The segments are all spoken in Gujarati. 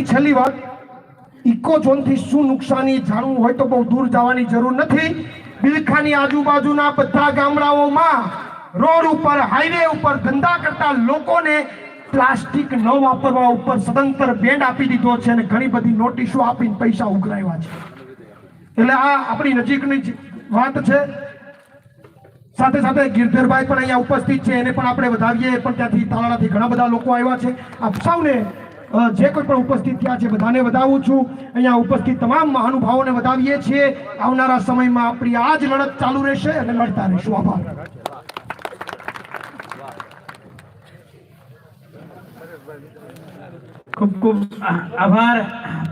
મારી છેલ્લી વાત. ઇકો શું નુકસાની જાણવું હોય તો બહુ દૂર જવાની જરૂર નથી. બિલખાની આજુબાજુના બધા ગામડાઓમાં રોડ ઉપર, હાઈવે ઉપર ધંધા કરતા લોકોને પ્લાસ્ટિક ન વાપરવા ઉપર સદંતર બેન્ડ આપી દીધો છે અને ઘણી બધી નોટિસો આપીને પૈસા ઉઘરાવ્યા છે. એટલે આ આપણી નજીકની વાત છે. સાથે સાથે ગિરધરભાઈ પણ અહીંયા ઉપસ્થિત છે, એને પણ આપણે વધાવીએ. પણ ત્યાંથી તાલાળાથી ઘણા બધા લોકો આવ્યા છે. આપ સૌને જે કોઈ પણ ઉપસ્થિત થયા છે, બધાને વધાવું છું. અહીંયા ઉપસ્થિત તમામ મહાનુભાવોને વધાવીએ છીએ. આવનારા સમયમાં આપણી આ જ લડત ચાલુ રહેશે અને લડતા રહીશું. આભાર. ખૂબ ખૂબ આભાર.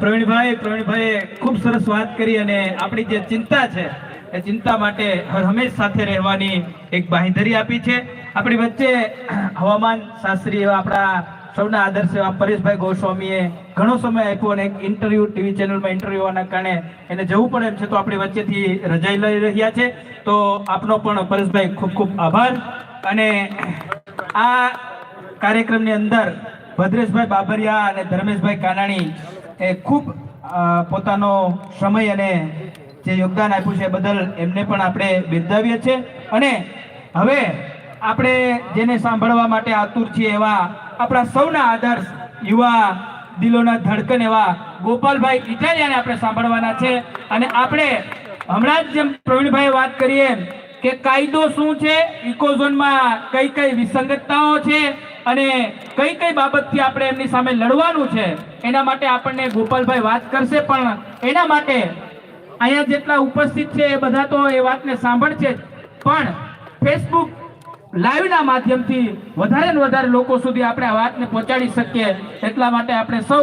પ્રવીણભાઈ, પ્રવીણભાઈએ ખૂબ સરસ વાત કરી અને આપણી જે ચિંતા છે, એ ચિંતા માટે હર હંમેશ સાથે રહેવાની એક બાંહેધરી આપી છે. આપણી વચ્ચે હવામાન શાસ્ત્રી આપણા સૌના આદર્શ એવા પરેશભાઈ ગોસ્વામીએ ઘણો સમય આપ્યો અને એક ઇન્ટરવ્યુ ટીવી ચેનલમાં ઇન્ટરવ્યુ હોવાના કારણે એને જવું પડે એમ છે તો આપણી વચ્ચેથી રજાઈ લઈ રહ્યા છે. તો આપનો પણ પરેશભાઈ ખૂબ ખૂબ આભાર. અને આ કાર્યક્રમની અંદર ભદ્રેશભાઈ બાબરિયા અને ધર્મેશભાઈ કાનાણી એ ખૂબ પોતાનો સમય અને જે યોગદાન આપ્યું છે બદલ એમને પણ આપણે બિરદાવીએ છીએ. અને હવે આપણે જેને સાંભળવા માટે આતુર છીએ એવા આપણા સૌના આદર્શ યુવા દિલોના ધડકન એવા ગોપાલભાઈ ઇટાલિયાને આપણે સાંભળવાના છે. અને આપણે હમણાં જ જેમ પ્રવીણભાઈએ વાત કરીએ કે કાયદો શું છે, ઇકોઝોનમાં કઈ કઈ વિસંગતતાઓ છે અને કઈ કઈ બાબતથી આપણે એમની સામે લડવાનું છે, એના માટે આપણને ગોપાલભાઈ વાત કરશે. પણ એના માટે અહીંયા જેટલા ઉપસ્થિત છે એ બધા તો એ વાતને સાંભળશે પણ ફેસબુક લાઈવના માધ્યમથી વધારે ને વધારે લોકો સુધી આપણે આ વાતને પહોંચાડી શકીએ એટલા માટે આપણે સૌ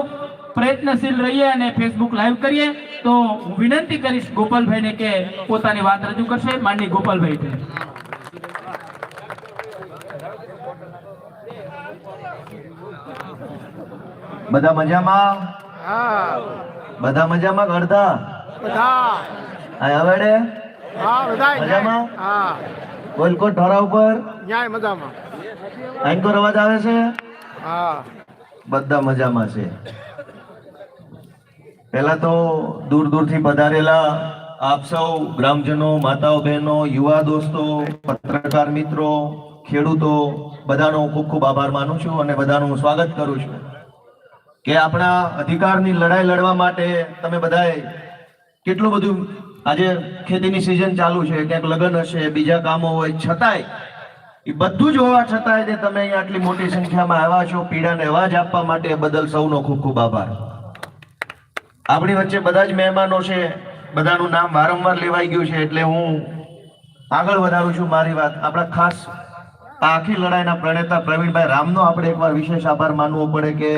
પ્રયત્નશીલ રહીએ અને ફેસબુક લાઈવ કરીએ. તો હું વિનંતી કરીશ ગોપાલભાઈને કે પોતાની વાત રજૂ કરશે. માનની ગોપાલભાઈ બધા મજામાં? બધા મજામાં અડધા? બધા. હા મજામાં? હા. ગોલકોટ ઢોરા ઉપર? ન્યાય મજામાં. આંકોર અવાજ આવે છે? હા. બધા મજામાં છે. પહેલા તો દૂર દૂરથી પધારેલા આપ સૌ ગ્રામજનો માતાઓ બહેનો યુવા દોસ્તો પત્રકાર મિત્રો ખેડૂતો બધાનો ખૂબ ખૂબ આભાર માનું છું અને બધાનું હું સ્વાગત કરું છું. કે આપણા અધિકારની લડાઈ લડવા માટે તમે બધાએ કેટલું બધું આજે ખેતીની સિઝન ચાલુ છે, ક્યાંક લગ્ન હશે, બીજા કામો હોય, છતાંય એ બધું જ હોવા છતાંય તે તમે અહીંયા આટલી મોટી સંખ્યામાં આવ્યા છો, પીડાને અવાજ આપવા માટે બદલ સૌનો ખૂબ ખૂબ આભાર. આપણી વચ્ચે બધા જ મહેમાનો છે, બધાનું નામ વારંવાર લેવાઈ ગયું છે, એટલે હું આગળ વધારું છું મારી વાત. આપણા ખાસ આખી લડાઈના પ્રણેતા પ્રવીણભાઈ રામનો આપણે એકવાર વિશેષ આભાર માનવો પડે કે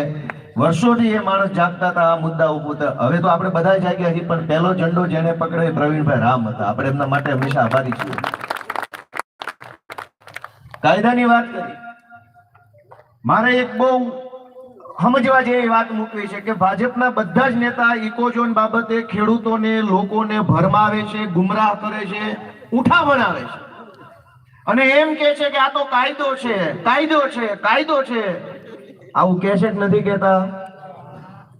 વર્ષોથી એ માણસ જાગતા હતા, આ મુદ્દા ઉપર હવે તો આપણે બધા જાગ્યા છીએ, પણ પહેલો ઝંડો જેને પકડે પ્રવીણભાઈ રામ હતા. આપણે એમના માટે હંમેશા આભારી છીએ. કાયદાની વાત કરી. મારે એક બહુ સમજવા જેવી વાત મૂકવી છે કે ભાજપના બધા જ નેતા ઇકોઝોન બાબતે ખેડૂતોને, લોકોને ભરમાવે છે, ગુમરાહ કરે છે, ઉઠા બનાવે છે. અને એમ કે છે કે આ તો કાયદો છે કાયદો છે કાયદો છે. આવું કેસેટ નથી કેતા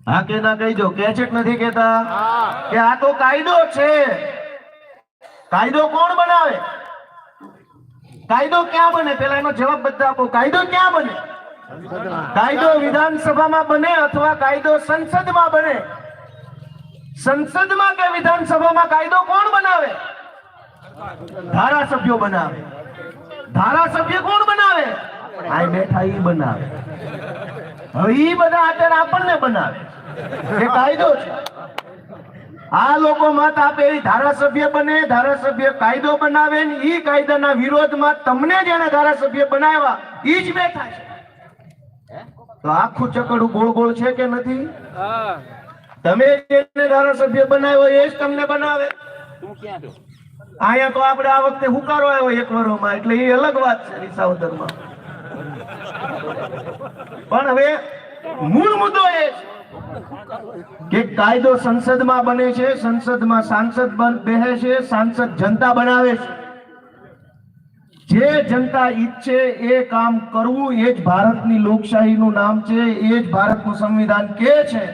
હા કે ના કહી દો કે નથી કેતા કે આ તો કાયદો છે. કાયદો કોણ બનાવે? કાયદો ક્યાં બને? પેલા એનો જવાબ બધા આપો. કાયદો ક્યાં બને? કાયદો વિધાનસભામાં બને અથવા કાયદો સંસદમાં બને? સંસદમાં કે વિધાનસભામાં કાયદો કોણ બનાવે? ધારાસભ્યો બનાવે. ધારાસભ્ય કોણ બનાવે? આ બેઠા ઈ બનાવે. હવે ઈ બધા અત્યારે આપણને બનાવે. એ કાયદો છે. આ લોકો મત આપે એ ધારાસભ્ય બને ધારાસભ્ય કાયદો બનાવે ને ઈ કાયદાના વિરોધમાં તમને જેને ધારાસભ્ય બનાવ્યા ઈ જ બેઠા છે. તો આખું ચકડું ગોળ ગોળ છે કે નથી? તમે જેને ધારાસભ્ય બનાવ્યો એ જ તમને બનાવે. અહીંયા તો આપણે આ વખતે હુકારો આવ્યો એક વરોમાં એટલે એ અલગ વાત છે વિસાવદરમાં પણ હવે મૂળ મુદ્દો એ કે કાયદો સંસદમાં બને છે, સંસદમાં સાંસદ બેસે છે, સાંસદ જનતા બનાવે છે. જે જનતા ઈચ્છે એ કામ કરવું, એ જ ભારતની લોકશાહીનું નામ છે, એ જ ભારતનું સંવિધાન કે છે.